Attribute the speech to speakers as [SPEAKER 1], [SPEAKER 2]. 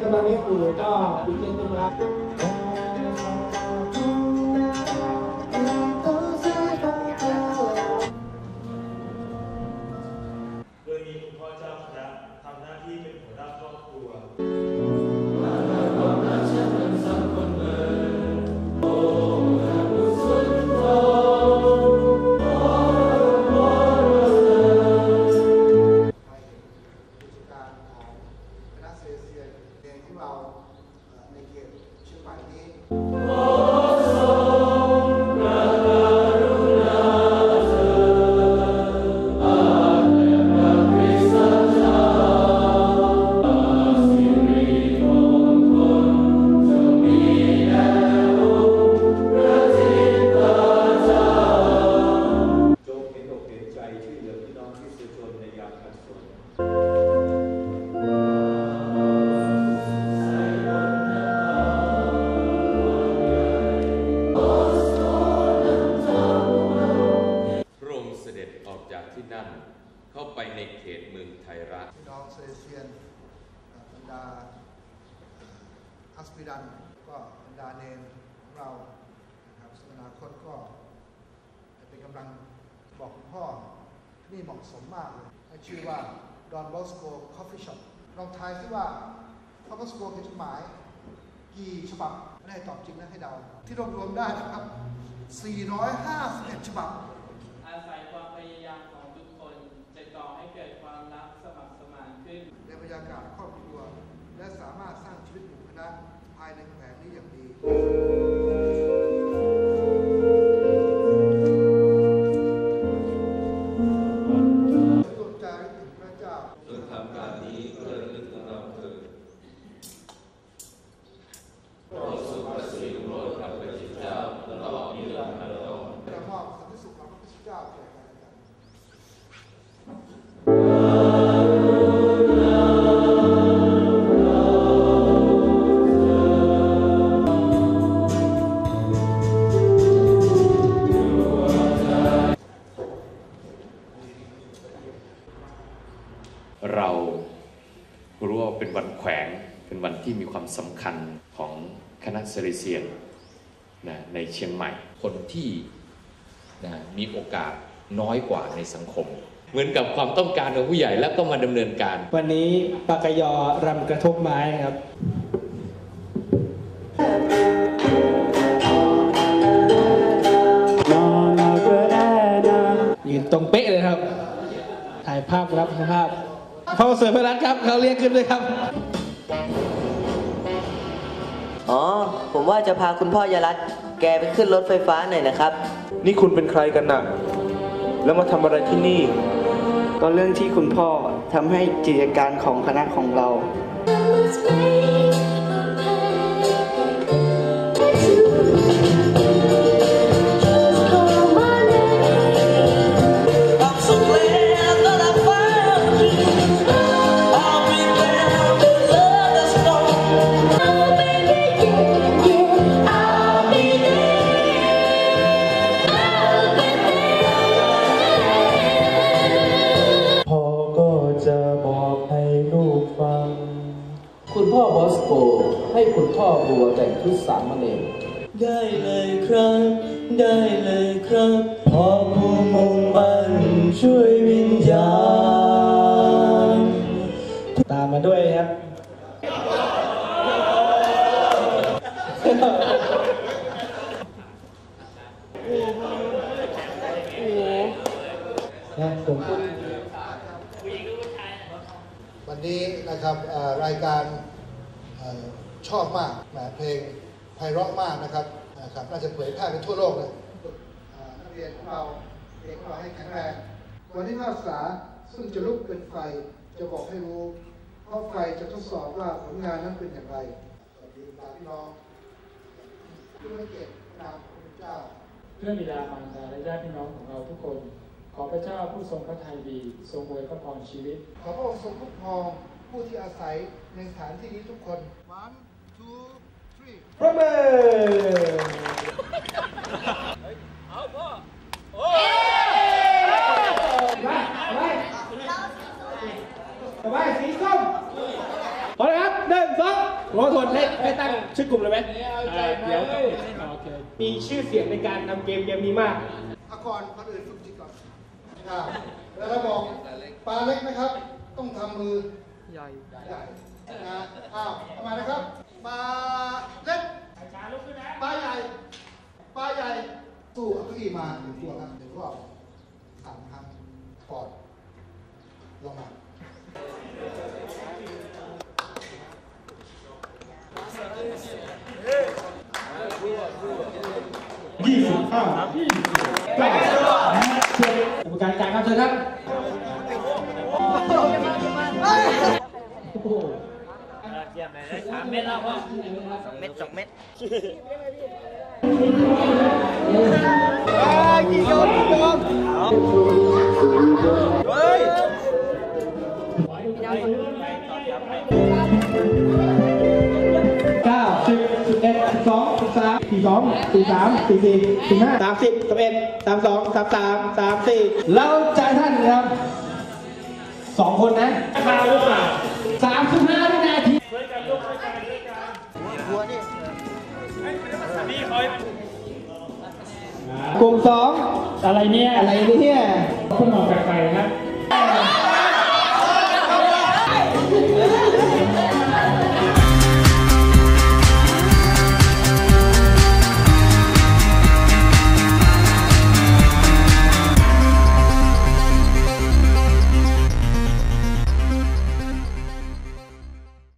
[SPEAKER 1] ก็ตอนนี้ครูก็
[SPEAKER 2] คุณเล่
[SPEAKER 3] นขึ้น
[SPEAKER 4] มา
[SPEAKER 5] บรรดาฮัสปิดันก็บรรดาเนนของเรานะครับสมนาคตก็เป็นกำลังบอกพ่อ นี่เหมาะสมมากเลยให้ชื่อว่าดอนบอสโกคอฟฟี่ช็อปลองทายซิว่าคอฟฟี่สโกเป็นจดหมาย กี่ฉบับไม่ได้ตอบจริงนะให้เดา ที่รวบรวมได้นะครับ 451 ฉบับ
[SPEAKER 6] อาศัยความพยายามของทุกคนจะก่อให้เกิดความรักสมัครสมานขึ้น
[SPEAKER 5] ในบรรยากาศครอบครัว และสามารถสร้างชีวิตหมู่คณะภายในแขวงนี้อย่างดีด
[SPEAKER 4] ขอ
[SPEAKER 5] งพระพุทธเจ้าแก่กันและกัน
[SPEAKER 4] เรารู้ว่าเป็นวันแขวงเป็นวันที่มีความสำคัญของคณะเซเลเซียนนะในเชียงใหม่คนที่ นะมีโอกาสน้อยกว่าในสังคม เหมือนกับความต้องการของผู้ใหญ่แล้วก็มาดำเนินการ
[SPEAKER 1] วันนี้ปากยอรำกระทบไม้ครับยืนตรงเป๊ะเลยครับ ถ่ายภาพรับภาพพ่อเสือพรัตน์ครับเขาเรียกขึ้นด้วยครับ
[SPEAKER 7] อ๋อ ผมว่าจะพาคุณพ่อยรัตน์แกไปขึ้นรถไฟฟ้าหน่อยนะครับ
[SPEAKER 8] นี่คุณเป็นใครกันน่ะ แล้วมาทำอะไรที่นี่
[SPEAKER 9] ก็เรื่องที่คุณพ่อทำให้กิจการของคณะของเรา
[SPEAKER 3] พ่อ
[SPEAKER 6] คุณพ่อบอสโก ให้คุณพ่อบัวแต่งชุดสามเณร
[SPEAKER 3] ได้เลยครับ ได้เลยครับพ่อผู้มุ่งมั่นช่วยวิญญาณ
[SPEAKER 1] ตามมาด้วยครับ นะผมพูด
[SPEAKER 5] วันนี้นะครับเอ่อรายการเอ่อชอบมากแหมเพลงไพเราะมากนะครับนะครับน่าจะเผยแพร่ไปทั่วโลกเลยเอ่อนักเรียนของเราเด็กของเราให้แข็งแรงวันที่นักศึกษาซึ่งจะลุกเป็นไฟจะบอกให้รู้เพราะไฟจะทดสอบว่าผลงานนั้นเป็นอย่างไรสวัสดีลาพี่น้องที่ไม่เก็บนามพระพุทธเจ้า
[SPEAKER 6] เพื่อบิดามารดาและญาติพี่น้องของเราทุกคน ขอพระเจ้าผู้ทรงพระทัยดี ทรงอวยพระพรชีวิต
[SPEAKER 5] ขอพระองค์ทรงคุ้มครองผู้ที่อาศัยในสถานที่นี้ทุกคน one two three
[SPEAKER 1] พระเมเอาพ่อโอ้ไไปไปสีส้มพอแล้ครับหนึ่สองรอทนให้ได้ตั้งชื่อกลุ่มเลยไหม
[SPEAKER 6] เดี๋ยว
[SPEAKER 1] มีชื่อเสียงในการนำเกมเกมีมาก
[SPEAKER 5] ก่อนก่อนอื่นฝึกจิก่อน อ่าแล้วเราบอกปลาเล็กนะครับ ต้องทำมือใหญ่ใหญ่นะอ้าวเอามานะครับปลาเล็กปลาใหญ่ปลาใหญ่ตู้เอาเก้าอี้มาหนึ่งตัวครับเดี๋ยวก็สามครั้งปอดลงมา
[SPEAKER 1] ยี่สิบห้า ยี่สิบเก้ากรรมการจ่ายครับเชิญครับโอ้โห
[SPEAKER 7] เม็ดแล้วพ่อเม็ดสองเม็ด
[SPEAKER 1] เสิบเอ็ดสิบสองสิบสามสี่สองสี่สามสี่สี่สี่ห้าสามสิบสามเอ็ดสามสองสามสามสามสี่เราจ่ายท่านครับสองคนนะ
[SPEAKER 6] คาหรือเปล่า
[SPEAKER 1] สามสิบห้าวินาที
[SPEAKER 6] ช่วยกันลูกช่วยกันช่วยกันนี่คอย
[SPEAKER 1] กลุ่มสอง
[SPEAKER 6] อะไรเนี่ย
[SPEAKER 1] อะไรเนี่ย
[SPEAKER 6] เพิ่งออกจากไก่ครับ